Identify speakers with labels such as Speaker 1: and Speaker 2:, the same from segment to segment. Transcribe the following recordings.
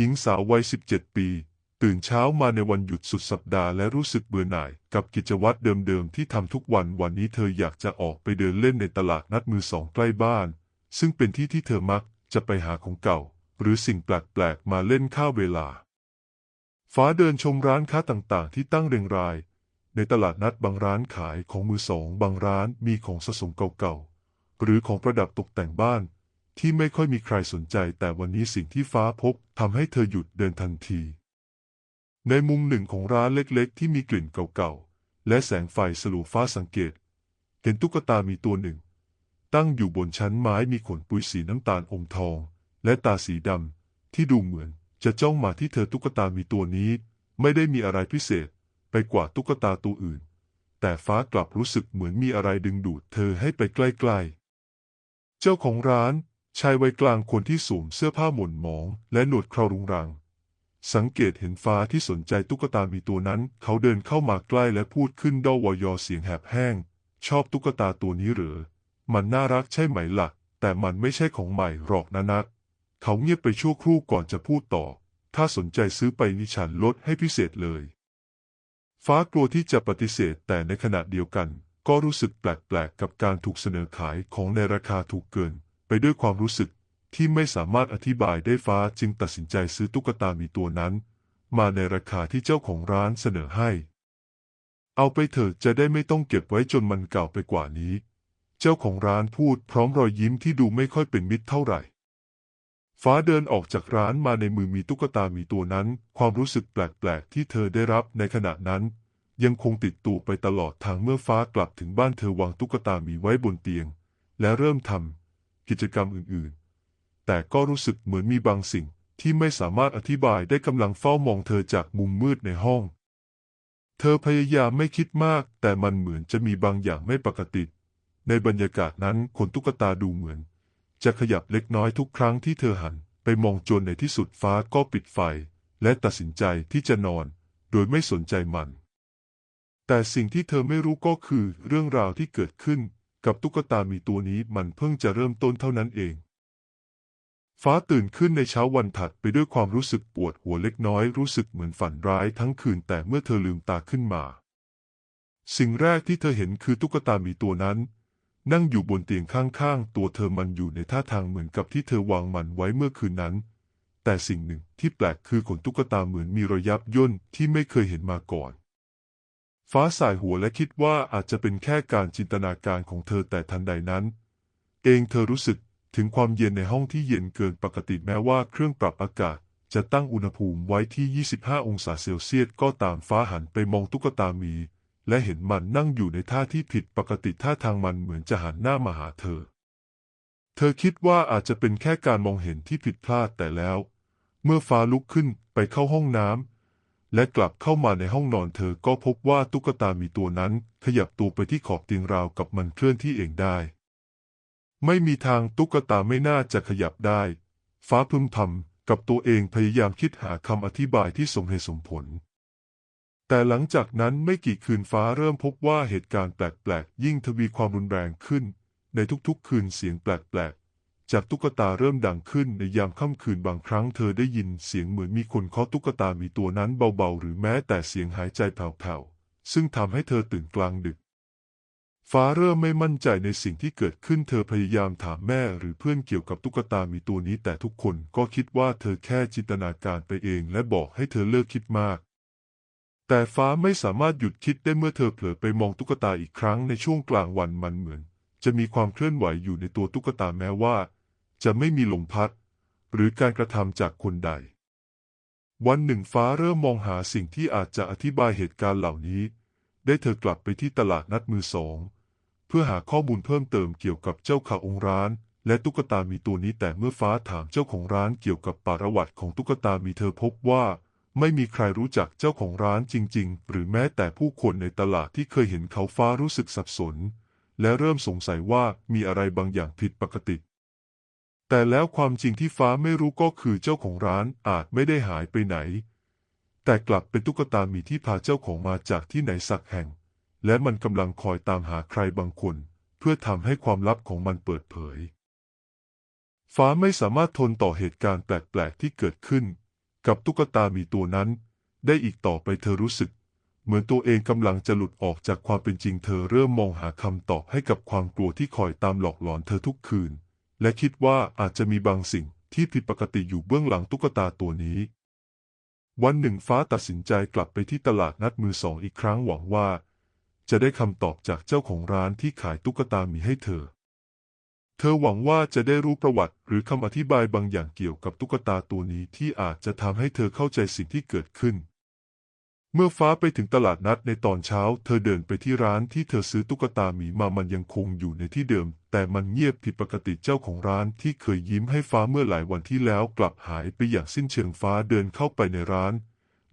Speaker 1: หญิงสาววัย 17 ปี ตื่นเช้ามาในวันหยุดสุดสัปดาห์และรู้สึกเบื่อหน่าย กับกิจวัตรเดิมๆที่ทำทุกวันวันนี้เธออยากจะออกไปเดินเล่นในตลาดนัดมือสองใกล้บ้าน ซึ่งเป็นที่ที่เธอมักจะไปหาของเก่า หรือสิ่งแปลกๆมาเล่นข้าเวลา ฟ้าเดินชมร้านค้าต่างๆ ที่ตั้งเรียงราย ในตลาดนัดบางร้านขายของมือสอง บางร้านมีของสะสมเก่าๆหรือของประดับตกแต่งบ้าน ที่ไม่ค่อยมีใครสนใจ แต่วันนี้สิ่งที่ฟ้าพบทำให้เธอหยุดเดินทันที ในมุมหนึ่งของร้านเล็กๆ ที่มีกลิ่นเก่าๆ และแสงไฟสลัวฟ้าสังเกต เห็นตุ๊กตามีตัวหนึ่ง ตั้งอยู่บนชั้นไม้มีขนปุยสีน้ำตาลอมทอง และตาสีดำที่ดูเหมือนจะจ้องมาที่เธอตุ๊กตามีตัวนี้ ไม่ได้มีอะไรพิเศษไปกว่าตุ๊กตาตัวอื่น แต่ฟ้ากลับรู้สึกเหมือนมีอะไรดึงดูดเธอให้ไปใกล้ๆ เจ้าของร้าน ชายวัยกลางคนที่สวมเสื้อผ้าหม่นหมอง และหนวดเครารุงรัง สังเกตเห็นฟ้าที่สนใจตุ๊กตามีตัวนั้น เขาเดินเข้ามาใกล้และพูดขึ้นด้อวอยอเสียงแหบแห้ง ชอบตุ๊กตาตัวนี้เหรอมันน่ารักใช่ไหมละ่ะ แต่มันไม่ใช่ของใหม่หรอกนะนัดเขาเงียบไปชั่วครู่ก่อนจะพูดต่อ ถ้าสนใจซื้อไปนิฉันลดให้พิเศษเลย ฟ้ากลัวที่จะปฏิเสธแต่ในขณะเดียวกัน ก็รู้สึกแปลกๆกับการถูกเสนอขายของในราคาถูกเกิน ไปด้วยความรู้สึกที่ไม่สามารถอธิบายได้ฟ้าจึงตัดสินใจซื้อตุ๊กตามีตัวนั้น มาในราคาที่เจ้าของร้านเสนอให้ เอาไปเถอะจะได้ไม่ต้องเก็บไว้จนมันเก่าไปกว่านี้ เจ้าของร้านพูดพร้อมรอยยิ้มที่ดูไม่ค่อยเป็นมิตรเท่าไหร่ ฟ้าเดินออกจากร้านมาในมือมีตุ๊กตามีตัวนั้น ความรู้สึกแปลกๆที่เธอได้รับในขณะนั้น ยังคงติดตัวไปตลอดทางเมื่อฟ้ากลับถึงบ้านเธอวางตุ๊กตามีไว้บนเตียง และเริ่มทำ กิจกรรมอื่นๆ แต่ก็รู้สึกเหมือนมีบางสิ่งที่ไม่สามารถอธิบายได้กำลังเฝ้ามองเธอจากมุมมืดในห้อง เธอพยายามไม่คิดมาก แต่มันเหมือนจะมีบางอย่างไม่ปกติ ในบรรยากาศนั้นขนตุ๊กตาดูเหมือน จะขยับเล็กน้อยทุกครั้งที่เธอหันไปมองจนในที่สุดฟ้าก็ปิดไฟ และตัดสินใจที่จะนอน โดยไม่สนใจมัน แต่สิ่งที่เธอไม่รู้ก็คือเรื่องราวที่เกิดขึ้น กับตุ๊กตามีตัวนี้มันเพิ่งจะเริ่มต้นเท่านั้นเอง ฟ้าตื่นขึ้นในเช้าวันถัดไปด้วยความรู้สึกปวดหัวเล็กน้อยรู้สึกเหมือนฝันร้ายทั้งคืนแต่เมื่อเธอลืมตาขึ้นมา สิ่งแรกที่เธอเห็นคือตุ๊กตามีตัวนั้น นั่งอยู่บนเตียงข้างๆ ตัวเธอมันอยู่ในท่าทางเหมือนกับที่เธอวางมันไว้เมื่อคืนนั้น แต่สิ่งหนึ่งที่แปลกคือขนตุ๊กตาเหมือนมีรอยยับย่นที่ไม่เคยเห็นมาก่อน ฟ้าสายหัวและคิดว่าอาจจะเป็นแค่การจินตนาการของเธอแต่ทันใดนั้น เองเธอรู้สึกถึงความเย็นในห้องที่เย็นเกินปกติแม้ว่าเครื่องปรับอากาศ จะตั้งอุณหภูมิไว้ที่ 25 องศาเซลเซียสก็ตามฟ้าหันไปมองตุ๊กตามี และเห็นมันนั่งอยู่ในท่าที่ผิดปกติท่าทางมันเหมือนจะหันหน้ามาหาเธอ เธอคิดว่าอาจจะเป็นแค่การมองเห็นที่ผิดพลาดแต่แล้ว เมื่อฟ้าลุกขึ้นไปเข้าห้องน้ำ และกลับเข้ามาในห้องนอนเธอก็พบว่าตุ๊กตามีตัวนั้นขยับตัวไปที่ขอบเตียงราวกับมันเคลื่อนที่เองได้ ไม่มีทางตุ๊กตาไม่น่าจะขยับได้ ฟ้าพึมพำกับตัวเองพยายามคิดหาคำอธิบายที่สมเหตุสมผล แต่หลังจากนั้นไม่กี่คืนฟ้าเริ่มพบว่าเหตุการณ์แปลกๆ ยิ่งทวีความรุนแรงขึ้น ในทุกๆ คืนเสียงแปลกๆ จากตุ๊กตาเริ่มดังขึ้นในยามค่ำคืนบางครั้งเธอได้ยินเสียงเหมือนมีคนเคาะตุ๊กตามีตัวนั้นเบาๆ หรือแม้แต่เสียงหายใจแผ่วๆ ซึ่งทำให้เธอตื่นกลางดึก ฟ้าเริ่มไม่มั่นใจในสิ่งที่เกิดขึ้นเธอพยายามถามแม่หรือเพื่อนเกี่ยวกับตุ๊กตามีตัวนี้ แต่ทุกคนก็คิดว่าเธอแค่จินตนาการไปเองและบอกให้เธอเลิกคิดมากแต่ฟ้าไม่สามารถหยุดคิดได้เมื่อเธอเผลอไปมองตุ๊กตาอีกครั้งในช่วงกลางวันมันเหมือน จะมีความเคลื่อนไหวอยู่ในตัวตุ๊กตาแม้ว่า จะไม่มีลมพัด หรือการกระทำจากคนใด วันหนึ่งฟ้าเริ่มมองหาสิ่งที่อาจจะอธิบายเหตุการณ์เหล่านี้ ได้เธอกลับไปที่ตลาดนัดมือสอง เพื่อหาข้อมูลเพิ่มเติมเกี่ยวกับเจ้าข่าองค์ร้าน และตุ๊กตามีตัวนี้แต่เมื่อฟ้าถามเจ้าของร้านเกี่ยวกับประวัติของตุ๊กตามีเธอพบว่าไม่มีใครรู้จักเจ้าของร้านจริง ๆ หรือแม้แต่ผู้คนในตลาดที่เคยเห็นเขาฟ้ารู้สึกสับสน และเริ่มสงสัยว่ามีอะไรบางอย่างผิดปกติ แต่แล้วความจริงที่ฟ้าไม่รู้ก็คือเจ้าของร้านอาจไม่ได้หายไปไหน แต่กลับเป็นตุ๊กตามีที่พาเจ้าของมาจากที่ไหนสักแห่ง และมันกำลังคอยตามหาใครบางคน เพื่อทำให้ความลับของมันเปิดเผย ฟ้าไม่สามารถทนต่อเหตุการณ์แปลก ๆ ที่เกิดขึ้น กับตุ๊กตาหมีตัวนั้น ได้อีกต่อไปเธอรู้สึก เหมือนตัวเองกำลังจะหลุดออกจากความเป็นจริงเธอเริ่มมองหาคำตอบให้กับความกลัวที่คอยตามหลอกหลอนเธอทุกคืน และคิดว่าอาจจะมีบางสิ่งที่ผิดปกติอยู่เบื้องหลังตุ๊กตาตัวนี้ วันหนึ่งฟ้าตัดสินใจกลับไปที่ตลาดนัดมือสองอีกครั้งหวังว่า จะได้คำตอบจากเจ้าของร้านที่ขายตุ๊กตาหมีให้เธอ เธอหวังว่าจะได้รู้ประวัติหรือคำอธิบายบางอย่างเกี่ยวกับตุ๊กตาตัวนี้ที่อาจจะทำให้เธอเข้าใจสิ่งที่เกิดขึ้น เมื่อฟ้าไปถึงตลาดนัดในตอนเช้า เธอเดินไปที่ร้านที่เธอซื้อตุ๊กตาหมีมามันยังคงอยู่ในที่เดิม แต่มันเงียบผิดปกติเจ้าของร้านที่เคยยิ้มให้ฟ้าเมื่อหลายวันที่แล้วกลับหายไปอย่างสิ้นเชิงฟ้าเดินเข้าไปในร้าน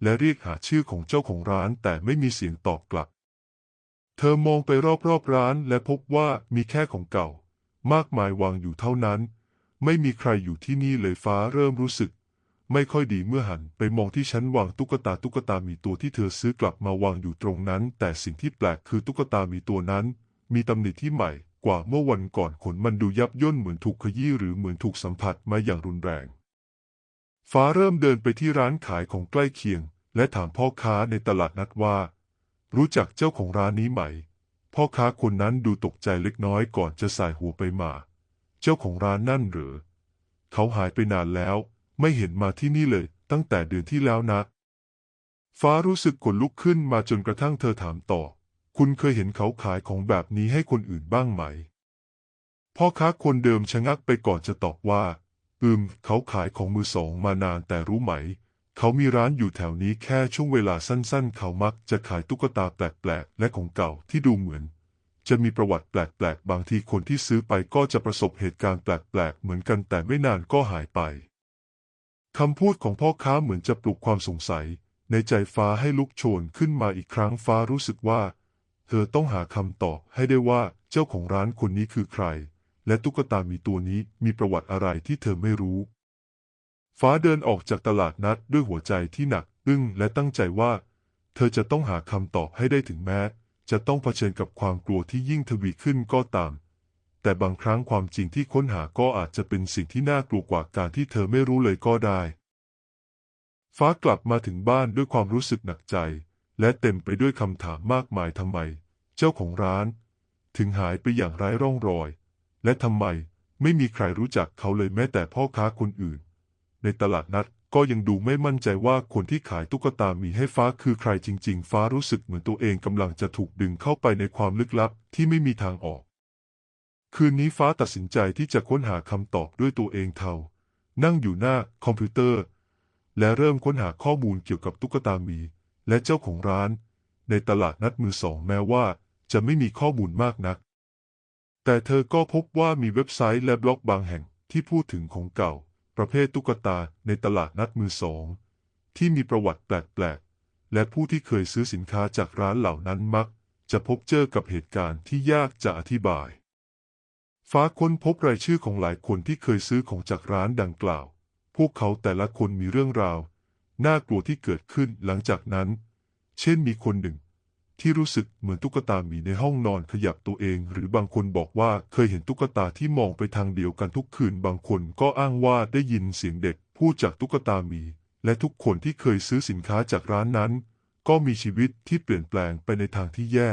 Speaker 1: และเรียกหาชื่อของเจ้าของร้านแต่ไม่มีเสียงตอบกลับ เธอมองไปรอบๆร้านและพบว่ามีแค่ของเก่า มากมายวางอยู่เท่านั้น ไม่มีใครอยู่ที่นี่เลยฟ้าเริ่มรู้สึก ไม่ค่อยดีเมื่อหันไปมองที่ชั้นวางตุ๊กตาตุ๊กตามีตัวที่เธอซื้อกลับมาวางอยู่ตรงนั้น แต่สิ่งที่แปลกคือตุ๊กตามีตัวนั้น มีตำหนิที่ใหม่กว่าเมื่อวันก่อนขนมันดูยับย่นเหมือนถูกขยี้หรือเหมือนถูกสัมผัสมาอย่างรุนแรง ฟ้าเริ่มเดินไปที่ร้านขายของใกล้เคียง และถามพ่อค้าในตลาดนัดว่า รู้จักเจ้าของร้านนี้ไหม พ่อค้าคนนั้นดูตกใจเล็กน้อยก่อนจะสายหัวไปมา เจ้าของร้านนั่นหรือ เขาหายไปนานแล้ว ไม่เห็นมาที่นี่เลย ตั้งแต่เดือนที่แล้วนะ ฟ้ารู้สึกขนลุกขึ้นมาจนกระทั่งเธอถามต่อ คุณเคยเห็นเขาขายของแบบนี้ให้คนอื่นบ้างไหม พ่อค้าคนเดิมชะงักไปก่อนจะตอบว่า อืม เขาขายของมือสองมานานแต่รู้ไหม เขามีร้านอยู่แถวนี้แค่ช่วงเวลาสั้นๆ เขามักจะขายตุ๊กตาแปลกๆ และของเก่าที่ดูเหมือนจะมีประวัติแปลกๆ บางทีคนที่ซื้อไปก็จะประสบเหตุการณ์แปลกๆ เหมือนกันแต่ไม่นานก็หายไป คำพูดของพ่อค้าเหมือนจะปลุกความสงสัย ในใจฟ้าให้ลุกโชนขึ้นมาอีกครั้งฟ้ารู้สึกว่า เธอต้องหาคำตอบให้ได้ว่าเจ้าของร้านคนนี้คือใคร และตุ๊กตามีตัวนี้มีประวัติอะไรที่เธอไม่รู้ ฟ้าเดินออกจากตลาดนัดด้วยหัวใจที่หนักอึ้งและตั้งใจว่า เธอจะต้องหาคำตอบให้ได้ถึงแม้ จะต้องเผชิญกับความกลัวที่ยิ่งทวีขึ้นก็ตาม แต่บางครั้งความจริงที่ค้นหาก็อาจจะเป็นสิ่งที่น่ากลัวกว่าการที่เธอไม่รู้เลยก็ได้ ฟ้ากลับมาถึงบ้านด้วยความรู้สึกหนักใจ และเต็มไปด้วยคำถามมากมายทำไม เจ้าของร้าน ถึงหายไปอย่างไร้ร่องรอย และทำไมไม่มีใครรู้จักเขาเลยแม้แต่พ่อค้าคนอื่น ในตลาดนัดก็ยังดูไม่มั่นใจว่าคนที่ขายตุ๊กตามีให้ฟ้าคือใครจริง ๆ ฟ้ารู้สึกเหมือนตัวเองกำลังจะถูกดึงเข้าไปในความลึกลับที่ไม่มีทางออก คืนนี้ฟ้าตัดสินใจที่จะค้นหาคำตอบด้วยตัวเองเทา นั่งอยู่หน้าคอมพิวเตอร์ และเริ่มค้นหาข้อมูลเกี่ยวกับตุ๊กตามี และเจ้าของร้าน ในตลาดนัดมือสองแม้ว่าจะไม่มีข้อมูลมากนัก แต่เธอก็พบว่ามีเว็บไซต์และบล็อกบางแห่งที่พูดถึงของเก่า ประเภทตุ๊กตาในตลาดนัดมือสอง ที่มีประวัติแปลกๆ และผู้ที่เคยซื้อสินค้าจากร้านเหล่านั้นมัก จะพบเจอกับเหตุการณ์ที่ยากจะอธิบาย ฟ้าค้นพบรายชื่อของหลายคนที่เคยซื้อของจากร้านดังกล่าว พวกเขาแต่ละคนมีเรื่องราว น่ากลัวที่เกิดขึ้นหลังจากนั้น เช่นมีคนหนึ่ง ที่รู้สึกเหมือนตุ๊กตาหมีในห้องนอนขยับตัวเอง หรือบางคนบอกว่าเคยเห็นตุ๊กตาที่มองไปทางเดียวกันทุกคืน บางคนก็อ้างว่าได้ยินเสียงเด็กพูดจากตุ๊กตาหมี และทุกคนที่เคยซื้อสินค้าจากร้านนั้น ก็มีชีวิตที่เปลี่ยนแปลงไปในทางที่แย่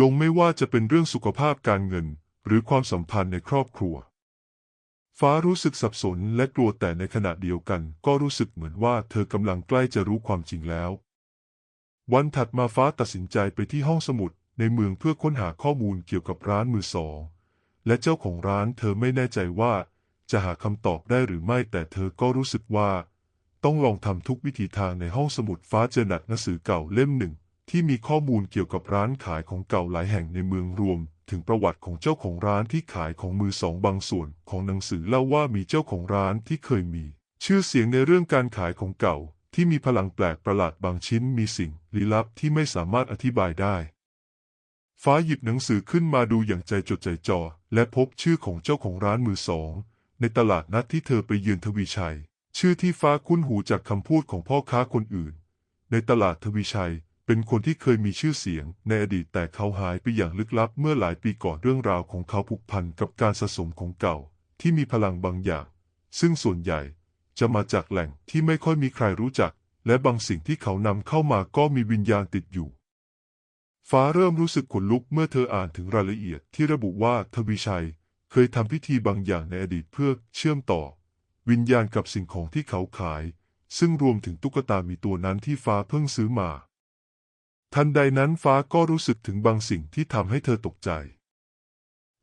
Speaker 1: ลงไม่ว่าจะเป็นเรื่องสุขภาพการเงิน หรือความสัมพันธ์ในครอบครัว ฟ้ารู้สึกสับสนและกลัวแต่ในขณะเดียวกันก็รู้สึกเหมือนว่าเธอกำลังใกล้จะรู้ความจริงแล้ว วันถัดมาฟ้าตัดสินใจไปที่ห้องสมุดในเมืองเพื่อค้นหาข้อมูลเกี่ยวกับร้านมือสอง และเจ้าของร้านเธอไม่แน่ใจว่าจะหาคำตอบได้หรือไม่แต่เธอก็รู้สึกว่า ต้องลองทำทุกวิธีทางในห้องสมุดฟ้าเจอหนักหนังสือเก่าเล่มหนึ่ง ที่มีข้อมูลเกี่ยวกับร้านขายของเก่าหลายแห่งในเมืองรวม ถึงประวัติของเจ้าของร้านที่ขายของมือสองบางส่วนของหนังสือเล่าว่ามีเจ้าของร้านที่เคยมี ชื่อเสียงในเรื่องการขายของเก่า ที่มีพลังแปลกประหลาดบางชิ้นมีสิ่งลี้ลับที่ไม่สามารถอธิบายได้ ฟ้าหยิบหนังสือขึ้นมาดูอย่างใจจดใจจ่อและพบชื่อของเจ้าของร้านมือสอง ในตลาดนัดที่เธอไปเยือนทวีชัย ชื่อที่ฟ้าคุ้นหูจากคำพูดของพ่อค้าคนอื่น ในตลาดทวีชัย เป็นคนที่เคยมีชื่อเสียงในอดีตแต่เขาหายไปอย่างลึกลับเมื่อหลายปีก่อนเรื่องราวของเขาผูกพันกับการสะสมของเก่า ที่มีพลังบางอย่าง ซึ่งส่วนใหญ่จะมาจากแหล่งที่ไม่ค่อยมีใครรู้จัก และบางสิ่งที่เขานำเข้ามาก็มีวิญญาณติดอยู่ ฟ้าเริ่มรู้สึกขนลุกเมื่อเธออ่านถึงรายละเอียดที่ระบุว่าทวีชัยเคยทำพิธีบางอย่างในอดีตเพื่อเชื่อมต่อ วิญญาณกับสิ่งของที่เขาขาย ซึ่งรวมถึงตุ๊กตามีตัวนั้นที่ฟ้าเพิ่งซื้อมา ทันใดนั้นฟ้าก็รู้สึกถึงบางสิ่งที่ทำให้เธอตกใจ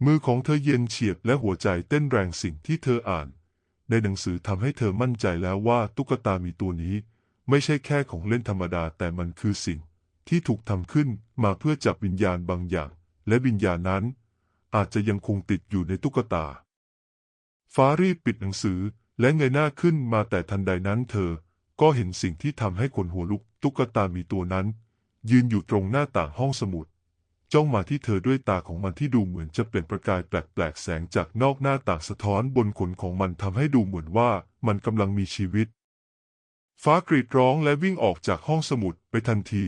Speaker 1: มือของเธอเย็นเฉียบและหัวใจเต้นแรงสิ่งที่เธออ่าน ในหนังสือทำให้เธอมั่นใจแล้วว่าตุ๊กตามีตัวนี้ ไม่ใช่แค่ของเล่นธรรมดาแต่มันคือสิ่งที่ถูกทำขึ้นมาเพื่อจับวิญญาณบางอย่าง และวิญญาณนั้น อาจจะยังคงติดอยู่ในตุ๊กตา ฟ้ารีบปิดหนังสือและเงยหน้าขึ้นมาแต่ทันใดนั้นเธอก็เห็นสิ่งที่ทำให้ขนหัวลุกตุ๊กตามีตัวนั้น ยืนอยู่ตรงหน้าต่างห้องสมุด จ้องมาที่เธอด้วยตาของมันที่ดูเหมือนจะเป็นประกายแปลกๆ แสงจากนอกหน้าต่างสะท้อนบนขนของมันทำให้ดูเหมือนว่ามันกำลังมีชีวิต ฟ้ากรีดร้องและวิ่งออกจากห้องสมุดไปทันที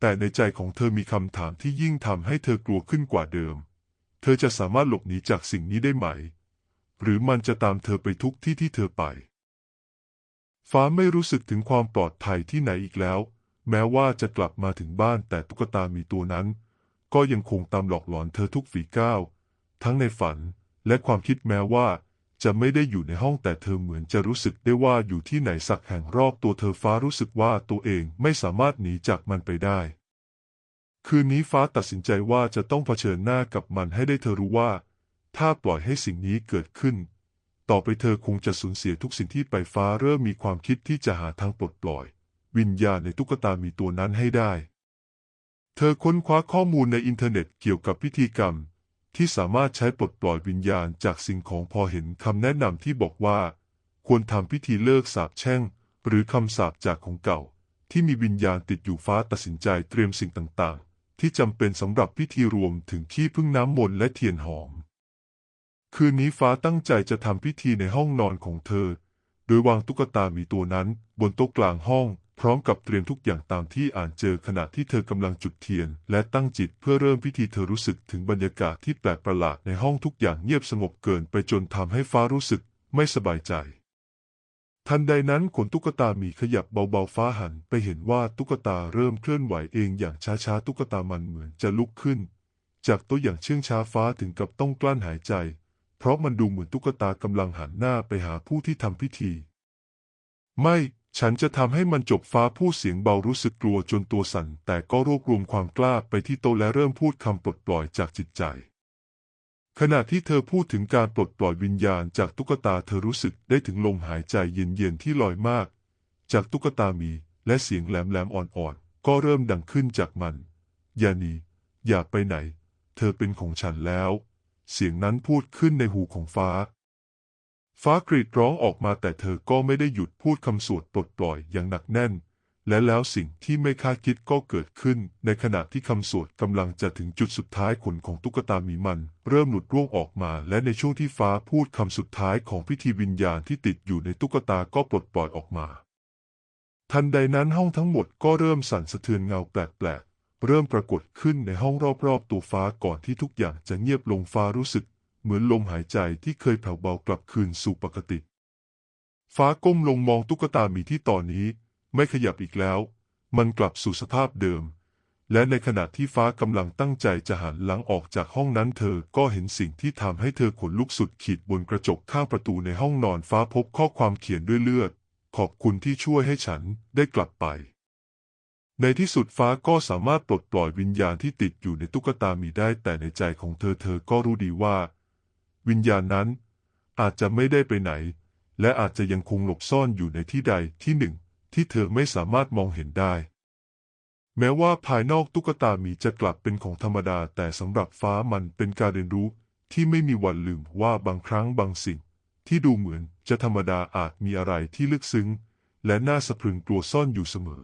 Speaker 1: แต่ในใจของเธอมีคำถามที่ยิ่งทำให้เธอกลัวขึ้นกว่าเดิม เธอจะสามารถหลบหนีจากสิ่งนี้ได้ไหม หรือมันจะตามเธอไปทุกที่ที่เธอไป ฟ้าไม่รู้สึกถึงความปลอดภัยที่ไหนอีกแล้ว แม้ว่าจะกลับมาถึงบ้านแต่ตุ๊กตามีตัวนั้น ก็ยังคงตามหลอกหลอนเธอทุกฝีก้าว ทั้งในฝันและความคิดแม้ว่าจะไม่ได้อยู่ในห้องแต่เธอเหมือนจะรู้สึกได้ว่าอยู่ที่ไหนสักแห่งรอบตัวเธอฟ้ารู้สึกว่าตัวเองไม่สามารถหนีจากมันไปได้ คืนนี้ฟ้าตัดสินใจว่าจะต้องเผชิญหน้ากับมันให้ได้เธอรู้ว่า ถ้าปล่อยให้สิ่งนี้เกิดขึ้น ต่อไปเธอคงจะสูญเสียทุกสิ่งที่ไปฟ้าเริ่มมีความคิดที่จะหาทางปลดปล่อย วิญญาณในตุ๊กตามีตัวนั้นให้ได้ เธอค้นคว้าข้อมูลในอินเทอร์เน็ตเกี่ยวกับพิธีกรรม ที่สามารถใช้ปลดปล่อยวิญญาณจากสิ่งของพอเห็นคำแนะนำที่บอกว่า ควรทำพิธีเลิกสาปแช่ง หรือคำสาปจากของเก่า ที่มีวิญญาณติดอยู่ฟ้าตัดสินใจเตรียมสิ่งต่างๆ ที่จำเป็นสำหรับพิธีรวมถึงขี้พึ่งน้ำมนต์และเทียนหอม คืนนี้ฟ้าตั้งใจจะทำพิธีในห้องนอนของเธอ โดยวางตุ๊กตามีตัวนั้นบนโต๊ะกลางห้อง พร้อมกับเตรียมทุกอย่างตามที่อ่านเจอขณะที่เธอกำลังจุดเทียน และตั้งจิตเพื่อเริ่มพิธีเธอรู้สึกถึงบรรยากาศที่แปลกประหลาดในห้องทุกอย่างเงียบสงบเกินไปจนทำให้ฟ้ารู้สึกไม่สบายใจ ทันใดนั้นขนตุ๊กตามีขยับเบาๆฟ้าหันไปเห็นว่าตุ๊กตาเริ่มเคลื่อนไหวเองอย่างช้าๆตุ๊กตามันเหมือนจะลุกขึ้น จากตัวอย่างเชื่องช้าฟ้าถึงกับต้องกลั้นหายใจ เพราะมันดูเหมือนตุ๊กตากำลังหันหน้าไปหาผู้ที่ทำพิธี ไม่ ฉันจะทำให้มันจบฟ้าพูดเสียงเบารู้สึกกลัวจนตัวสั่น แต่ก็รวบรวมความกล้าไปที่โต๊ะและเริ่มพูดคำปลดปล่อยจากจิตใจ ขณะที่เธอพูดถึงการปลดปล่อยวิญญาณจากตุ๊กตาเธอรู้สึกได้ถึงลมหายใจเย็นๆที่ลอยมาก จากตุ๊กตามีและเสียงแหลมๆอ่อนๆก็เริ่มดังขึ้นจากมันยานีอย่าไปไหน เธอเป็นของฉันแล้ว เสียงนั้นพูดขึ้นในหูของฟ้า ฟ้ากรีดร้องออกมาแต่เธอก็ไม่ได้หยุดพูดคำสวดปลดปล่อยอย่างหนักแน่น และแล้วสิ่งที่ไม่คาดคิดก็เกิดขึ้น ในขณะที่คำสวดกำลังจะถึงจุดสุดท้ายขนของตุ๊กตาหมีมัน เริ่มหลุดร่วงออกมา และในช่วงที่ฟ้าพูดคำสุดท้ายของพิธีวิญญาณที่ติดอยู่ในตุ๊กตาก็ปลดปล่อยออกมา ทันใดนั้นห้องทั้งหมดก็เริ่มสั่นสะเทือนเงาแปลกๆเริ่มปรากฏขึ้นในห้องรอบๆตัวฟ้าก่อนที่ทุกอย่างจะเงียบลงฟ้ารู้สึก เหมือนลมหายใจที่เคยแผ่วเบากลับคืนสู่ปกติ ฟ้าก้มลงมองตุ๊กตาหมีที่ตอนนี้ไม่ขยับอีกแล้ว มันกลับสู่สภาพเดิม และในขณะที่ฟ้ากำลังตั้งใจจะหันหลังออกจากห้องนั้นเธอก็เห็นสิ่งที่ทำให้เธอขนลุกสุดขีดบนกระจกข้างประตูในห้องนอนฟ้าพบข้อความเขียนด้วยเลือด ขอบคุณที่ช่วยให้ฉันได้กลับไปในที่สุดฟ้าก็สามารถปลดปล่อยวิญญาณที่ติดอยู่ในตุ๊กตามีได้แต่ในใจของเธอเธอก็รู้ดีว่า วิญญาณนั้น อาจจะไม่ได้ไปไหน และอาจจะยังคงหลบซ่อนอยู่ในที่ใดที่หนึ่ง ที่เธอไม่สามารถมองเห็นได้ แม้ว่าภายนอกตุ๊กตาหมีจะกลับเป็นของธรรมดา แต่สำหรับฟ้ามันเป็นการเรียนรู้ที่ไม่มีวันลืมว่าบางครั้งบางสิ่ง ที่ดูเหมือนจะธรรมดาอาจมีอะไรที่ลึกซึ้ง และน่าสะพรึงกลัวซ่อนอยู่เสมอ